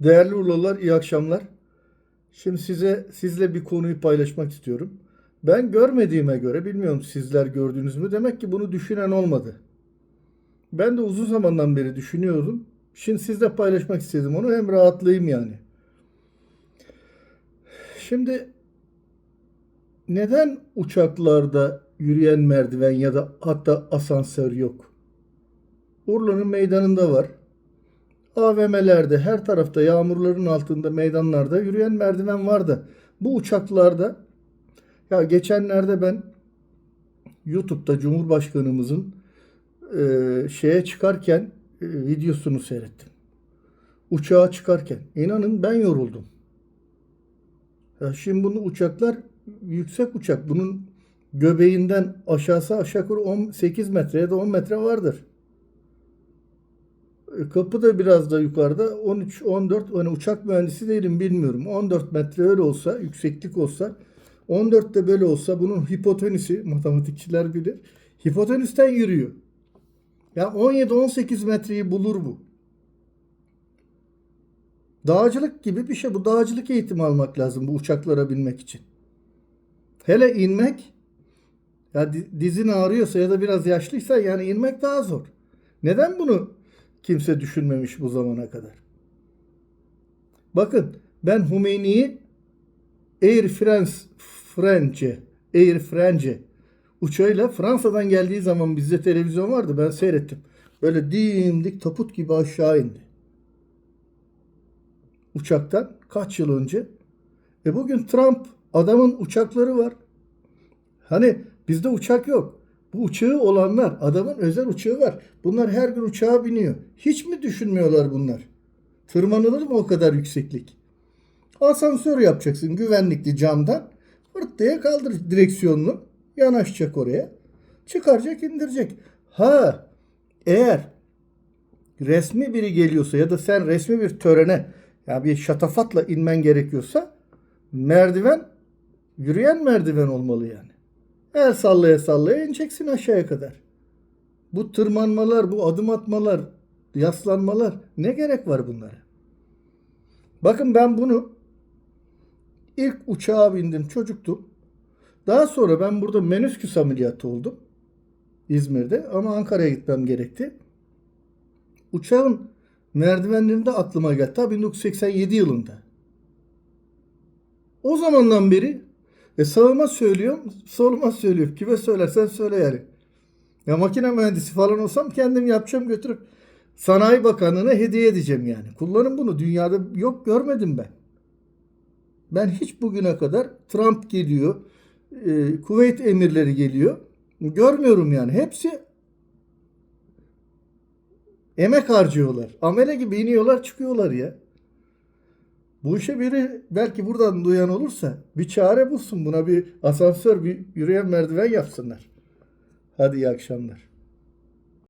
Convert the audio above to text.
Değerli Urlalılar iyi akşamlar. Şimdi size sizle bir konuyu paylaşmak istiyorum. Ben görmediğime göre bilmiyorum sizler gördünüz mü demek ki bunu düşünen olmadı. Ben de uzun zamandan beri düşünüyordum. Şimdi sizle paylaşmak istedim onu hem rahatlayayım yani. Şimdi neden uçaklarda yürüyen merdiven ya da hatta asansör yok? Urla'nın meydanında var. AVM'lerde her tarafta yağmurların altında meydanlarda yürüyen merdiven vardı. Bu uçaklarda ya geçenlerde ben YouTube'da Cumhurbaşkanımızın e, şeye çıkarken e, videosunu seyrettim. Uçağa çıkarken. İnanın ben yoruldum. Ya şimdi bunu uçaklar yüksek uçak. Bunun göbeğinden aşağısı aşağı yukarı 18 metre ya da 10 metre vardır. Kapı da biraz da yukarıda 13 14 hani uçak mühendisi değilim bilmiyorum. 14 metre öyle olsa yükseklik olsa 14 de böyle olsa bunun hipotenüsü matematikçiler bilir. Hipotenüsten yürüyor. Ya 17 18 metreyi bulur bu. Dağcılık gibi bir şey. Bu dağcılık eğitimi almak lazım bu uçaklara binmek için. Hele inmek ya di- dizin ağrıyorsa ya da biraz yaşlıysa yani inmek daha zor. Neden bunu kimse düşünmemiş bu zamana kadar? Bakın ben Hümeyni'yi Air France French Air France uçağıyla Fransa'dan geldiği zaman bizde televizyon vardı ben seyrettim. Böyle dimdik taput gibi aşağı indi. Uçaktan kaç yıl önce. E bugün Trump adamın uçakları var. Hani bizde uçak yok. Bu uçağı olanlar, adamın özel uçağı var. Bunlar her gün uçağa biniyor. Hiç mi düşünmüyorlar bunlar? Tırmanılır mı o kadar yükseklik? Asansör yapacaksın güvenlikli camdan. Fırt diye kaldır direksiyonunu. Yanaşacak oraya. Çıkaracak indirecek. Ha eğer resmi biri geliyorsa ya da sen resmi bir törene ya bir şatafatla inmen gerekiyorsa merdiven yürüyen merdiven olmalı yani. El sallaya sallaya ineceksin aşağıya kadar. Bu tırmanmalar, bu adım atmalar, yaslanmalar ne gerek var bunlara? Bakın ben bunu ilk uçağa bindim çocuktum. Daha sonra ben burada menüsküs ameliyatı oldum. İzmir'de ama Ankara'ya gitmem gerekti. Uçağın merdivenlerinde aklıma geldi. Ta 1987 yılında. O zamandan beri e sağıma söylüyorum, soluma söylüyorum. Kime söylersen söyle yani. Ya makine mühendisi falan olsam kendim yapacağım götürüp Sanayi Bakanlığı'na hediye edeceğim yani. Kullanın bunu. Dünyada yok görmedim ben. Ben hiç bugüne kadar Trump geliyor, e, Kuveyt emirleri geliyor. Görmüyorum yani. Hepsi emek harcıyorlar. Amele gibi iniyorlar çıkıyorlar ya. Bu işe biri belki buradan duyan olursa bir çare bulsun buna bir asansör, bir yürüyen merdiven yapsınlar. Hadi iyi akşamlar.